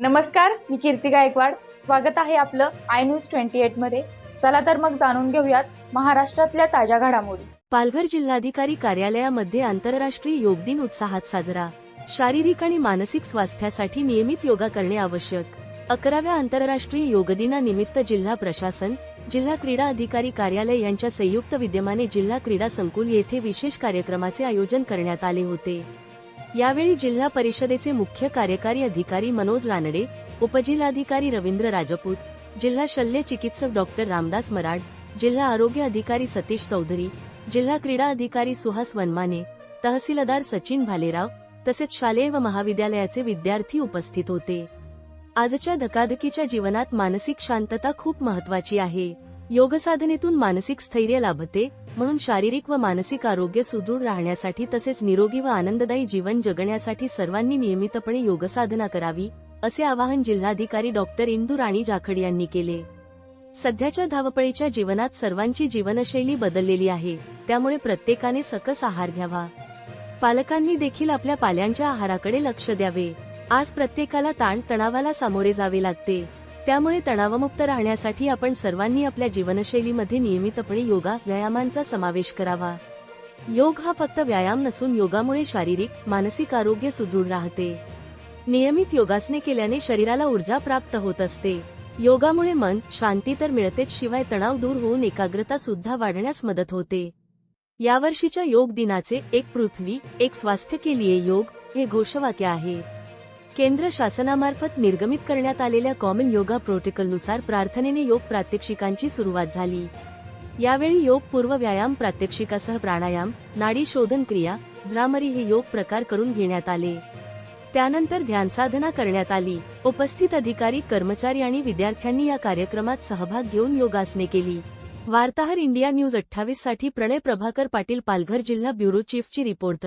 नमस्कार मी कीर्ती गायकवाड. स्वागत आहे आपलं आय न्यूज ट्वेंटी एटमध्ये. चला तर मग जाणून घेऊयात महाराष्ट्रातल्या ताज्या घडामोडी. पालघर जिल्हाधिकारी कार्यालयामध्ये आंतरराष्ट्रीय योग दिन उत्साहात साजरा. शारीरिक आणि मानसिक स्वास्थ्यासाठी नियमित योगा करणे आवश्यक. अकराव्या आंतरराष्ट्रीय योग दिनानिमित्त जिल्हा प्रशासन जिल्हा क्रीडा अधिकारी कार्यालय यांच्या संयुक्त विद्यमाने जिल्हा क्रीडा संकुल येथे विशेष कार्यक्रमाचे आयोजन करण्यात आले होते. यावेळी जिल्हा परिषदेचे मुख्य कार्यकारी अधिकारी मनोज रानडे उपजिल्हाधिकारी रवींद्र राजपूत जिल्हा शल्य चिकित्सक डॉक्टर रामदास मराड जिल्हा आरोग्य अधिकारी सतीश चौधरी जिल्हा क्रीडा अधिकारी सुहास वनमाने तहसीलदार सचिन भालेराव तसेच शालेय व महाविद्यालयाचे विद्यार्थी उपस्थित होते. आजच्या धकाधकीच्या जीवनात मानसिक शांतता खूप महत्वाची आहे. योगसाधनेतून मानसिक स्थैर्य लाभते म्हणून शारीरिक व मानसिक आरोग्य सुदृढ राहण्यासाठी तसेच निरोगी व आनंददायी जीवन जगण्यासाठी सर्वांनी नियमितपणे योगसाधना करावी असे आवाहन जिल्हाधिकारी डॉक्टर इंदू राणी जाखड यांनी केले. सध्याच्या धावपळीच्या जीवनात सर्वांची जीवनशैली बदललेली आहे त्यामुळे प्रत्येकाने सकस आहार घ्यावा. पालकांनी देखील आपल्या पाल्यांच्या आहाराकडे लक्ष द्यावे. आज प्रत्येकाला ताण तणावाला सामोरे जावे लागते. त्यामुळे तणावमुक्त राहण्यासाठी आपण सर्वांनी आपल्या जीवनशैलीमध्ये नियमितपणे योगा व्यायामांचा समावेश करावा. योग हा फक्त व्यायाम नसून योगामुळे शारीरिक मानसिक आरोग्य सुदृढ राहते. नियमित योगासने केल्याने शरीराला ऊर्जा प्राप्त होत असते. योगामुळे मन शांती तर मिळतेच शिवाय तणाव दूर होऊन एकाग्रता सुद्धा वाढण्यास मदत होते. यावर्षीच्या योग दिनाचे एक पृथ्वी एक स्वास्थ्य के लिए योग हे घोषवाक्य आहे. केंद्र शासनामार्फत निर्गमित करण्यात आलेल्या कॉमन योगा प्रोटोकॉलनुसार प्रार्थनेने योग प्रात्यक्षिकांची सुरुवात झाली. यावेळी योग पूर्व व्यायाम प्रात्यक्षिकासह प्राणायाम नाडी शोधन क्रिया भ्रामरी हे योग प्रकार करून घेण्यात आले. त्यानंतर ध्यानसाधना करण्यात आली. उपस्थित अधिकारी कर्मचारी आणि विद्यार्थ्यांनी या कार्यक्रमात सहभाग घेऊन योगासने केली. वार्ताहर इंडिया न्यूज अठ्ठावीससाठी प्रणय प्रभाकर पाटील पालघर जिल्हा ब्युरो चीफची रिपोर्ट.